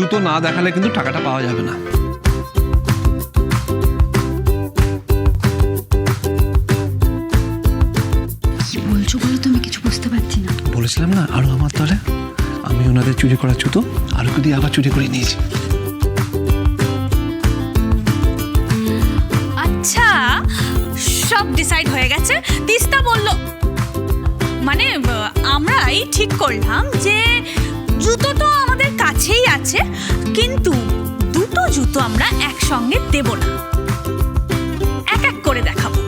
জুতো না দেখালে কিন্তু টাকাটা পাওয়া যাবে না। বলছো বলো তো কিছু বুঝতে পারছি না। বলেছিলাম না আরও আমার দলে? আমি ওনাদের চুরি করা জুতো আরোকে দিয়ে আবার চুরি করে নিয়েছি। আচ্ছা সব ডিসাইড হয়ে গেছে। তিস্তা বলল মানে আমরাই ঠিক করলাম যে জুতো তো আমাদের কাছেই আছে কিন্তু দুটো জুতো আমরা একসঙ্গে দেব না। এক এক করে দেখাবো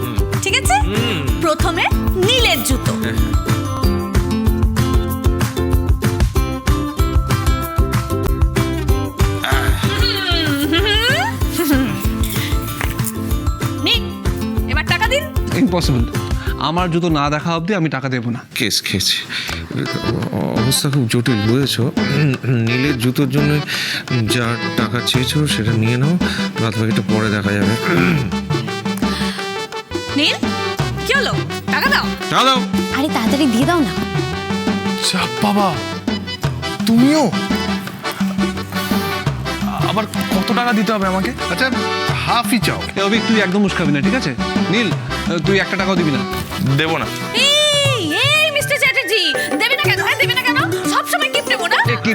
ঠিক আছে? প্রথমে নীলের জুতো। নিন এবার টাকা দিন। ইম্পসিবল আমার জুতো না দেখা অবধি আমি টাকা দেবো না। কেস খেয়েছে। অবস্থা খুব জটিল বুঝেছ? নীলের জুতোর জন্য যা টাকা চেয়েছো সেটা নিয়ে নাও বাদ বাকিটা পরে দেখা যাবে। নীল কি হলো? টাকা দাও। টাকা দাও। আরে তাড়াতাড়ি দিয়ে দাও না। চাপ বাবা তুমিও? আবার কত টাকা দিতে হবে আমাকে? আচ্ছা হাফই চাও। অভিক তুই একদম মুস্কাবি না ঠিক আছে? নীল তুই একটা টাকাও দিবি না। দেবো না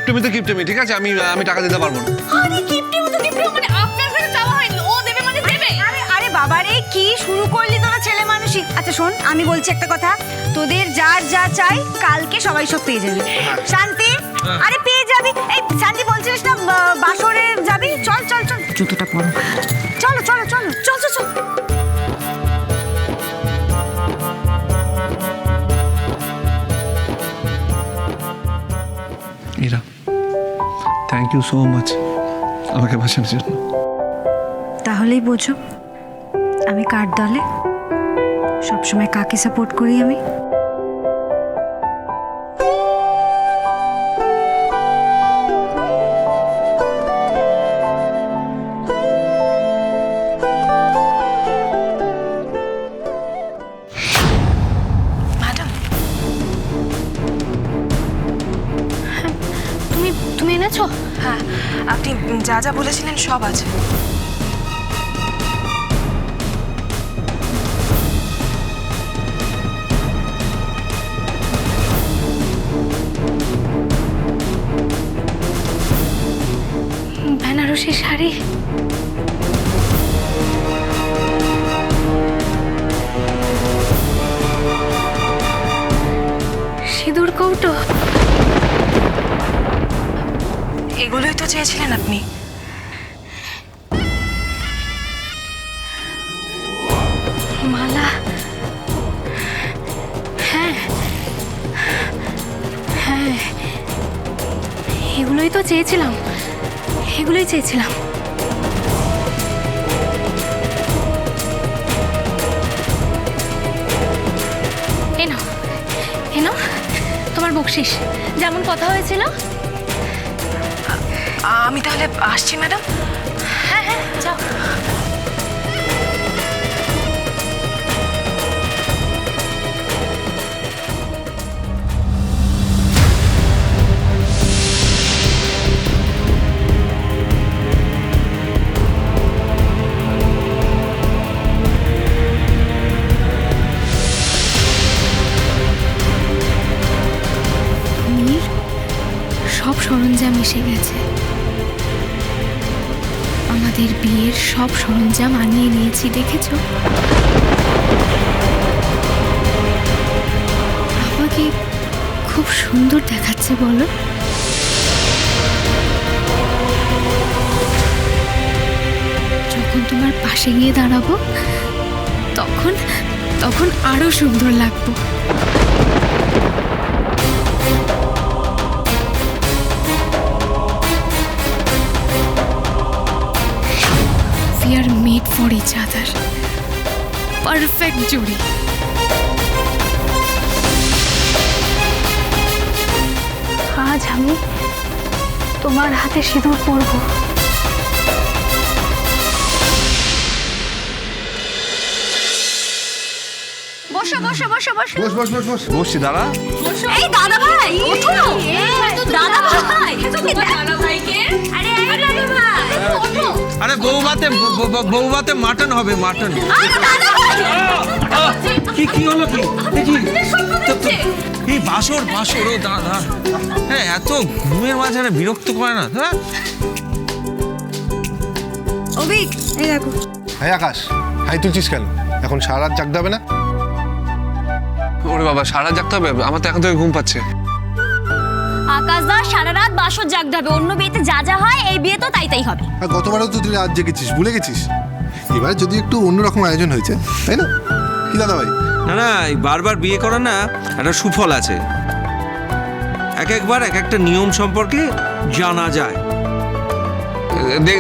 কিপটেমি তো কিপটেমি ঠিক আছে? আমি আমি টাকা দিতে পারব না। আরে গিফট তো গিফট মানে আপনার কাছে চাওয়া হয়নি ও দেবে মানে দেবে। আরে আরে বাবা রে কি শুরু করলি তোরা ছেলে মানুষই? আচ্ছা শোন আমি বলছি একটা কথা। তোদের যার যা চাই কালকে সবাই সব পেয়ে যাবে। শান্তি? আরে পেয়ে যাবি। এই শান্তি বলছিলিস না বাসরে যাবি? চল চল চল। জুতোটা পরো। চলো চলো চলো চল চল চল। Ira thank you so much আমাকে বাঁচানোর জন্য। তাহলেই বোঝো, আমি কার দলে? সবসময় কাকে সাপোর্ট করি আমি? হ্যাঁ আপনি যা যা বলেছিলেন সব আছে। বেনারসি শাড়ি? এগুলোই তো চেয়েছিলেন আপনি। মালা। হ্যাঁ। হ্যাঁ। এগুলোই তো চেয়েছিলাম। এগুলোই চেয়েছিলাম। এনো এনো তোমার বকশিস। যেমন কথা হয়েছিল আমি তাহলে আসছি ম্যাডাম। হ্যাঁ হ্যাঁ যাও। বিয়ের সব সরঞ্জাম আনিয়ে নিয়েছি, দেখেছ? আমাকে খুব সুন্দর দেখাচ্ছে, বলো। যখন তোমার পাশে গিয়ে দাঁড়াবো, তখন তখন আরও সুন্দর লাগবো। For each other. পারফেক্ট জুড়ি আজ আমি তোমার হাতে সিঁদুর পরব বসো বসো বসো বসো। বস বস বস বস। বসছি দাঁড়া। এই দাদা ভাই ওঠো। দাদা ভাই দাদা ভাইকে। আরে ব- বৌভাতে মাটন হবে মাটন। কি কি হলো কি? তো- এই বাসর বাসর ও দাদা। হ্যাঁ এত ঘুমের মাঝখানে বিরক্ত করে না হ্যাঁ? অভিক এই দেখো। হাই আকাশ হাই তুলছিস কেন? এখন সারা রাত জাগতে হবে না? ওরে বাবা সারা জাগতে হবে? আমার তো এখন থেকে ঘুম পাচ্ছে। আকাশ আকাশদা সারা রাত বাসর জাগতে হবে। অন্য বিয়েতে যা যা হয় এই বিয়ে তো তাই তাই হবে। আর গতবারও তো তুই রাত জেগেছিস ভুলে গেছিস? এবার যদি একটু অন্যরকম আয়োজন হয়েছে তাই না? কি দাদা ভাই না না এই বারবার বিয়ে করা না একটা সুফল আছে। এক একবার এক একটা নিয়ম সম্পর্কে জানা যায়। দে-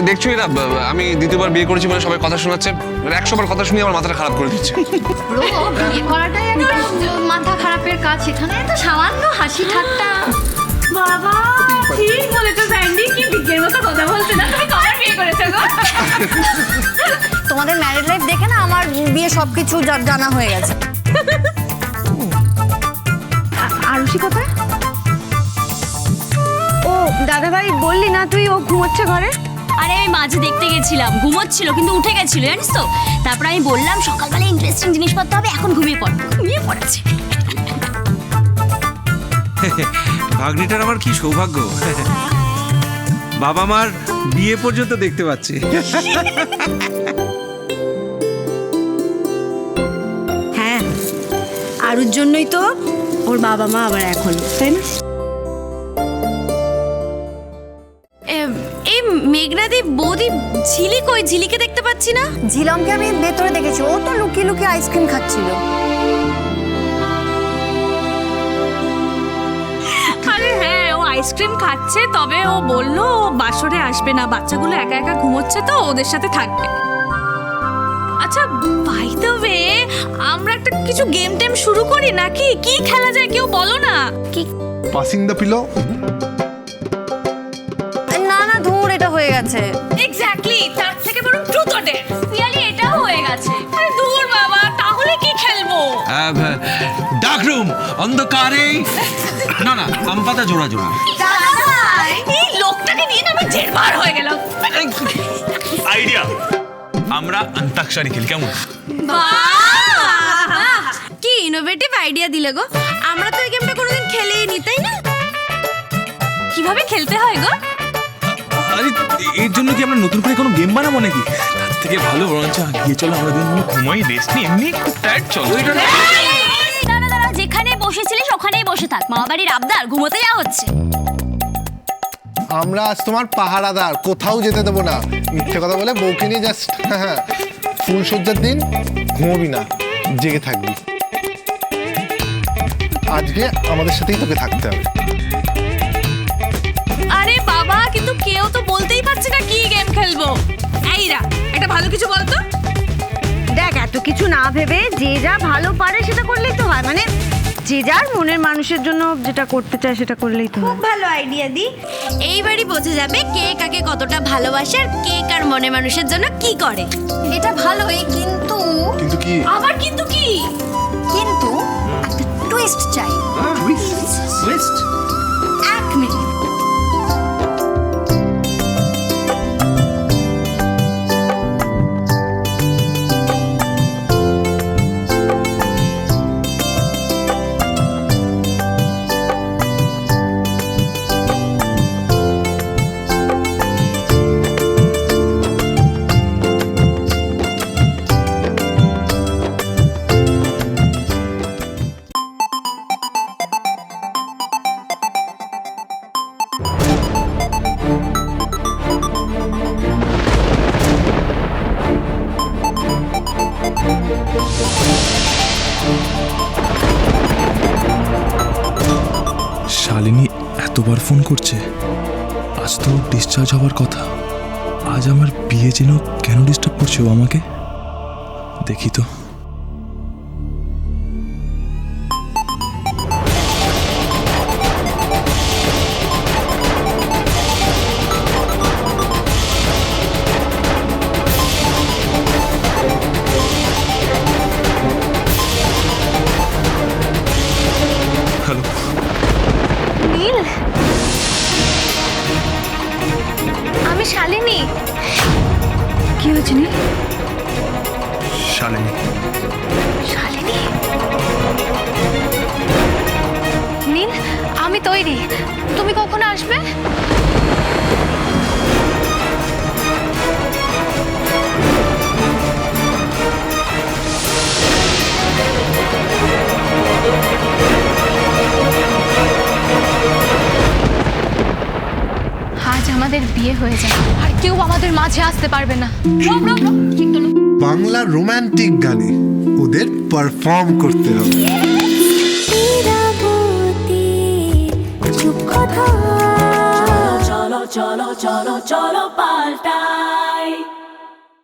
দেখছোই না আমি দ্বিতীয়বার বিয়ে করেছি বলে সবাই কথা শোনাচ্ছে। একশো বার কথা শুনিয়ে আমার মাথাটা খারাপ করে দিচ্ছে। বিয়ে করাটাই একটা মাথা খারাপের কাজ। সেখানে তো সামান্য হাসি ঠাট্টা। বাবা ঠিক বলেছ স্যান্ডি। কি বিজ্ঞের মতো কথা বলছে না? তুমি কবার বিয়ে করেছ গো? তোমাদের ম্যারেড লাইফ দেখে না আমার বিয়ে সব কিছু জানা হয়ে গেছে। আরুষি কোথায়? ও দাদা ভাই বললি না তুই ও ঘুমোচ্ছে ঘরে? আরে আমি মাঝে দেখতে গেছিলাম ঘুমোচ্ছিল কিন্তু উঠে গেছিল জানিস তো? তারপর আমি বললাম সকালবেলা ইন্টারেস্টিং জিনিসপত্র হবে এখন ঘুমিয়ে পড় ঘুমিয়ে পড়েছে। ভাগ্নিটার আমার কি সৌভাগ্য? বাবা মার বিয়ে পর্যন্ত দেখতে পাচ্ছি। হ্যাঁ আরুর জন্যই তো ওর বাবা মা আবার এখন তাই না? মেঘনাদি বৌদি ঝিলি কই? ঝিলিকে দেখতে পাচ্ছি না। ঝিলমকে আমি ভেতরে দেখেছি। ও তো লুকিয়ে লুকিয়ে আইসক্রিম খাচ্ছিল। আরে হ্যাঁ ও আইসক্রিম খাচ্ছে তবে ও বলল ও বাসরে আসবে না। বাচ্চাগুলো একা একা ঘুমোচ্ছে তো ওদের সাথে থাকবে। আচ্ছা বাই দ্য ওয়ে আমরা একটা কিছু গেম টেম শুরু করি নাকি? কি খেলা যায় কেউ বলো না? কি পাসিং দ্য পিলো গেছে। এক্স্যাক্টলি তার থেকে বরং ট্রুথ অর ডেয়ার পিয়ালি এটাও হয়ে গেছে। আরে দূর বাবা তাহলে কি খেলব? ডাক রুম অন্ধকারে। না না আম পাতা জোড়া জোড়া। এই লোকটাকে নিয়ে না আমি জেরবার হয়ে গেলাম। আইডিয়া আমরা অন্তাক্ষরী খেলি কেমন? কি ইনোভেটিভ আইডিয়া দিলে গো। আমরা তো এই গেমটা কোনোদিন খেলেই নি তাই না? কীভাবে খেলতে হয় গো? আরে এর জন্য কি আমরা নতুন করে কোনো গেম বানাবো নাকি? তার থেকে ভালো বরঞ্চ গিয়ে চলো আমরা দুজন ঘুমাই রেস্ট নিই এমনি খুব টায়ার্ড চলো। দাঁড়া দাঁড়া যেখানে বসেছিলিস ওখানেই বসে থাক। মামা বাড়ির আবদার ঘুমোতে যাওয়া হচ্ছে। আমরা আজ তোমার পাহারাদার কোথাও যেতে দেবো না। মিথ্যে কথা বলে বউকে নিয়ে জাস্ট হ্যাঁ ফুল সজ্জার দিন ঘুমোবি না জেগে থাকবি। আজকে আমাদের সাথেই তোকে থাকতে হবে। বাবা কিন্তু কেউ তো বলতেই পারছে না কি গেম খেলব। এইরা একটা ভালো কিছু বলতো? দেখ এত কিছু না ভেবে যে যা ভালো পারে সেটা করলেই তো হয়। মানে যে যার মনের মানুষের জন্য যেটা করতে চায় সেটা করলেই তো খুব ভালো আইডিয়া দি। এইবারই বোঝা যাবে কে কাকে কতটা ভালোবাসে আর কে কার মনে মানুষের জন্য কি করে। এটা ভালোই কিন্তু কিন্তু কি? আবার কিন্তু কি? কিন্তু একটা টুইস্ট চাই। এক এতবার ফোন করছে। আজ তো ডিসচার্জ হওয়ার কথা। আজ আমার বিয়ে যেন কেন ডিস্টার্ব করছে ও আমাকে? দেখি তো। তৈরি তুমি কখন আসবে? আজ আমাদের বিয়ে হয়ে যাবে, আর কেউ আমাদের মাঝে আসতে পারবে না। বাংলা রোমান্টিক গানে ওদের পারফর্ম করতে হবে। চলো চলো চলো চলো পাল্টাই